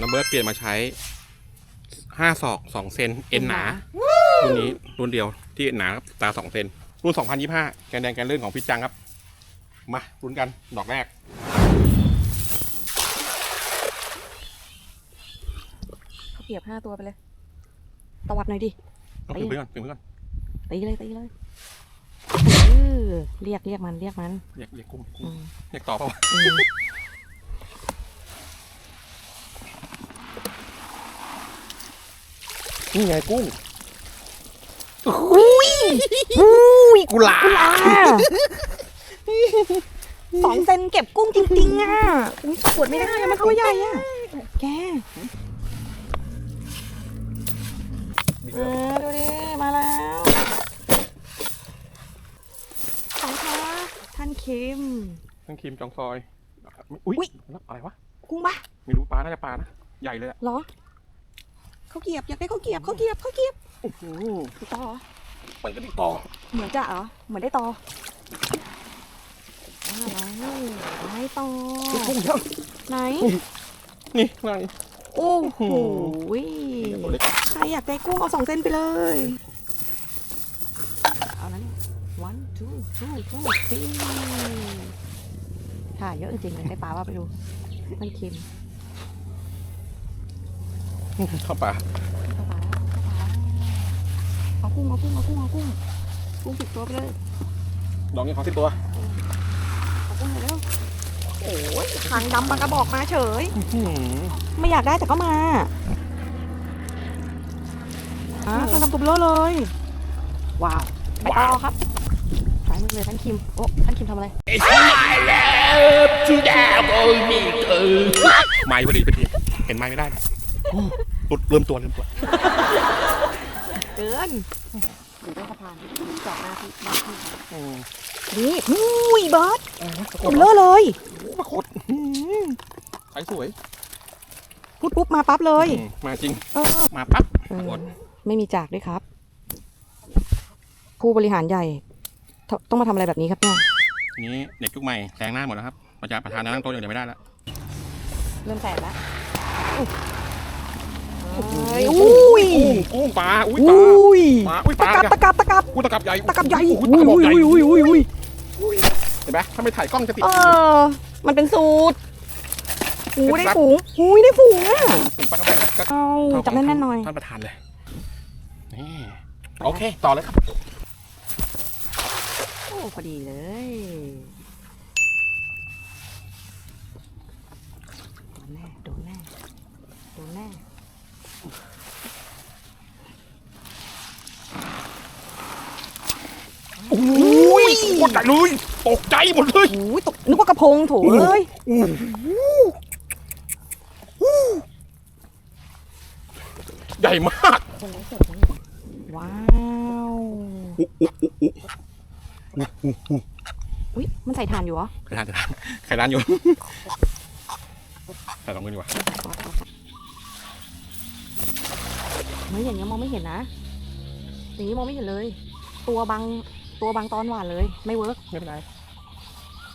น้ำเบิร์ดเปลี่ยนมาใช้ห้าศอกสองเซนเอ็นหนา รุ่นนี้รุ่นเดียวที่หนาตาสองเซนรุ่นสองพันยี่ห้าแกนแดงแกนลื่นของพี่จังครับ มารุ่นกันดอกแรก เขาเกียบห้าตัวไปเลย ตวัดหน่อยดิเอาถึงไปก่อนถึงไปก่อนตีเลยตีเลยเออเรียกเรียกมันเรียกมัน เรียกเรียกกุ้งกุ้อืงมเรียกต่อเปล่าวะอืม นี่ไงกุ้งอุ้ยอุ้ยกุหลาบอ่าสองเซนเก็บกุ้งจริงๆอะอุ้ยสวดไม่ได้อะมันตัวใหญ่อะแกเออดูดิ มาแล้วสองขาท่านคิมทั้งครีมจองซอย อุ้ยอุ๊ยแล้วอะไรวะ กุ้งปะไม่รู้ปลาน่าจะปลานะ ใหญ่เลยอะเหรอ เขาวเกรียบอยากได้เขาวเกรียบเขาวเกรียบเขาวเกรียบอื้อหือติดต่อเหรอมันก็ติดต่อเหมือนจะเหรอเหมือนได้ต่ออะไรได้ต่อกุ้งเยอะไหนนี่ข้างในโอ้โหตัวเล็กใครอยากได้กุ้งเอาสองเส้นไปเลยเอานั้น one two two two three ถ่ายเยอะจริงๆเลยได้ปลาว่าไปดูมันเค็ม เข้าป่าเข้าปลาแล้วเข้าปลาแล้วเอากุ้งเอากุ้งเอากุ้งเอากุ้งกุ้งสิบตัวไปเลยดอกนี้ขอสิบตัวเอากุ้งเลยเร็วโอ้ยหางดำบางกระบอกมาเฉยอื้อหือไม่อยากได้แต่ก็มาอ่าทางทำตุบเลอะเลย ว้าวไปต่อครับสายมือเลยท่านคิม โอ้ท่านคิมทำอะไรไม้พอดีพอดีเห็นไม้ไม่ได้นะโอ้ หลุดเริ่มตัวเริ่มตัวเกินอยู่ใต้สะพานจอดหน้าที่หน้าที่อืมนี่อุ้ยเบิร์ดโอ้โหปรากตุฏบเลอะเลยปรากฏอื้อหือสายสวยพูดปุ๊บมาปั๊บเลยอืมมาจริงเออมาปั๊บเออหมดไม่มีจากด้วยครับ ผู้บริหารใหญ่ทต้องมาทำอะไรแบบนี้ครับเนี่ยทีนี้เด็กยุคใหม่แซงหน้าหมดแล้วครับประจานประธานนั่งโต๊ะอย่างเดียวไม่ได้แล้วเริ่มแสบแล้ว อุ้ยกุ้งกุ้งปลาอุ้ยอุ้ปลายปลาอุ้ยปตะลากับตะกับตะกับอุ้ยตะกับใหญ่ตะกับใหญ่อุ้ยตะกระบอกใหญ่อุ้ยอุ้ยอุ้ยอุ้ยเห็นไหมถ้าไม่ถ่ายกล้องจะติดเออ มันเป็นสูตรหูได้ฝูงหูยได้ฝูงอะถึงปลากระบอกก็เอาจับแน่นๆหน่อยท่านประธานเลยนี่โอเค ต่อเลยครับโอ้พอดีเลยโดนแน่โดนแน่โดนแน่ โอ้ยโคตรใหญ่เลยตกใจหมดเลยโอ้ยตกนึกว่ากระพงโถเอ้ยใหญ่มาก ว้าวอุ้ยมันใส่ถ่านอยู่เหรอใครร้านจะร้านใครร้านอยู่ใส่ลองมือดีกว่า ไม่อย่างเงี้ยมองไม่เห็นนะอย่างนี้มองไม่เห็นเลย ตัวบังตัวบังตอนหวานเลย ไม่เวิร์กไม่เป็นไร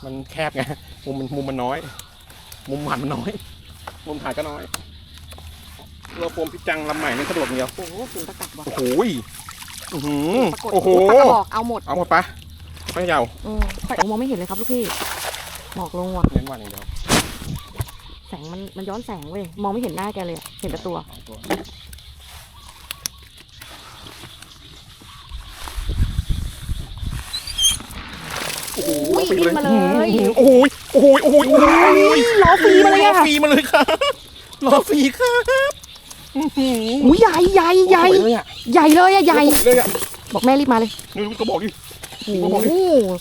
มันแคบไง มุมมันมุมมันน้อย มุมหันมันน้อย มุมถ่ายก็น้อย เราโฟมพิจังลำใหม่นี่สะดวกอย่างเดียว โอ้โหถึงตะกัดว่ะโอ้โหยอื้อหือปรากฏโอ้โห ปลากระบอกเอาหมดเอาหมดปะไม่ยาวอืมแต่มองไม่เห็นเลยครับลูกพี่หมอกลงว่ะเน้นวันอย่างเดียว แสงมันมันย้อนแสงเว้ย มองไม่เห็นหน้าแกเลยอะเห็นแต่ตัว สองตัว โอ้โหอุ้ยฟรีบินมาเลยโอ้โหโอ้โหโอ้โหโอ้โหล้อฟรีมาเลยรออะฟรีมาเลยครับรอฟรีครับอื้อหืออุ้ยใหญ่ใหญ่ใหญ่สวยเลยอะใหญ่เลยอะใหญ่สวยเลยอะบอกแม่รีบมาเลยนี่ลูกก็บอกดิโอ้โห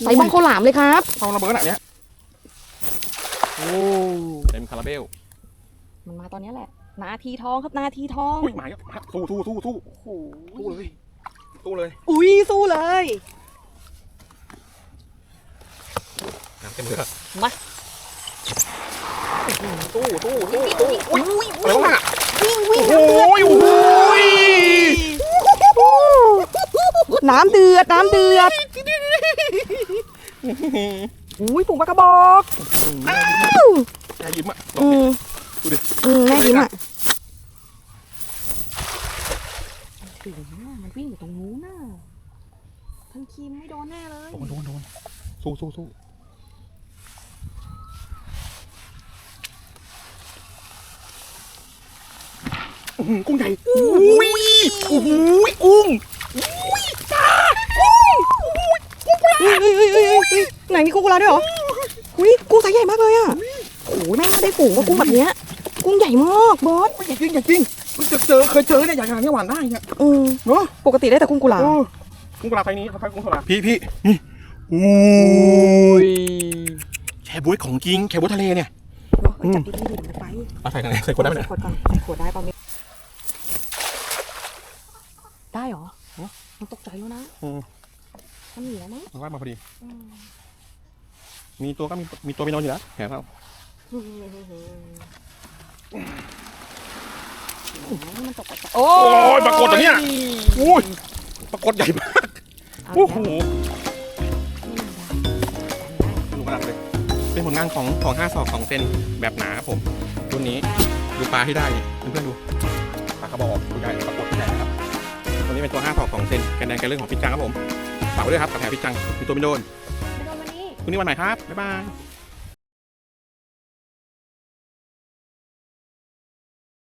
ใส่บังข้าวหลามเลยครับเอาระเบิดขนาดเนี้ยโอ้เต็มคาราเบลมันมาตอนเนี้ยแหละนาทีทองครับนาทีทองอุ้ยหมายมาสู้สู้สู้สู้โอ้โหสู้เลยสู้เลย อุ้ยสู้เลย เต็มมือมาตู้ตู้ตู้ตู้อุ้ยอุ้ยอะไรวะวิ่งวิ่งโอ้ยโอ้ยน้ำเดือดน้ำเดือดอุ้ยถุงปลากระบอกอ้าวน่ายิ้มอะอืมดูดิอืมน่ายิ้มอะถึงนะมันวิ่งอยู่ตรงนู้นน่ะทันคีมไม่โดนแน่เลยโดนโดนโดนสู้สู้สู้ อื้อหือกุ้งใหญ่อุ้ยโอ้โหกุ้งเฮ้ยเฮ้ยเฮ้ยเฮ้ยเฮ้ยไหนมีกุ้งกุลาด้วยเหรออุ้ยกุ้งไซส์ใหญ่มากเลยอะโอ้ยแม่งไม่ได้ฝูงว่ากุ้งแบบเนี้ย กุ้งใหญ่มากบอสใหญ่จริงใหญ่จริงมันจะเจอเคยเจอเนี่ยใหญ่ขนาดนี้หวานได้เนี่ยอืมเนาะปกติได้แต่กุ้งกุลาเออกุ้งกะลาไซส์นี้เขาใช้กุ้งกะลาพี่พี่นี่โอ้ยแชร์บ๊วยของจริงแชร์บ๊วยทะเลเนี่ย เนาะเอ้ยจับดีๆดิเดี๋ยวมันไป เอาใส่กันไหนใส่ขวดได้ไหมใส่เนี่ยขวดก่อนใส่ขวดได้ป่ะไม่ได้เหรอมันตกใจแล้วนะอืมมันหนีแล้วมั้งมันว่ายมาพอดี อืมมีตัวก็มีมีตัวไปนอนอยู่แล้วแหมเรามันตกใจโอ้ยปรากฏเหรอเนี่ยอุ้ยปรากฏใหญ่มากเอาโอ้อีกโหแล้วดูกระดังเลย เป็นผลงานของของห้าศอกสองเซนแบบหนาครับผม รุ่นนี้ดูปลาที่ได้นี่เพื่อนๆดูปลากระบอกตัวใหญ่ปรากฏตัวใหญ่นะครับตัวนี้เป็นตัวห้าศอกสองเซนแกนแดงแกนเรื่องของพิจังครับผมฝากไว้ด้วยครับกับแผลพิจังมีตัวไม่โดนไม่โดนวันนี้พรุ่งนี้วันใหม่ครับบ๊ายบาย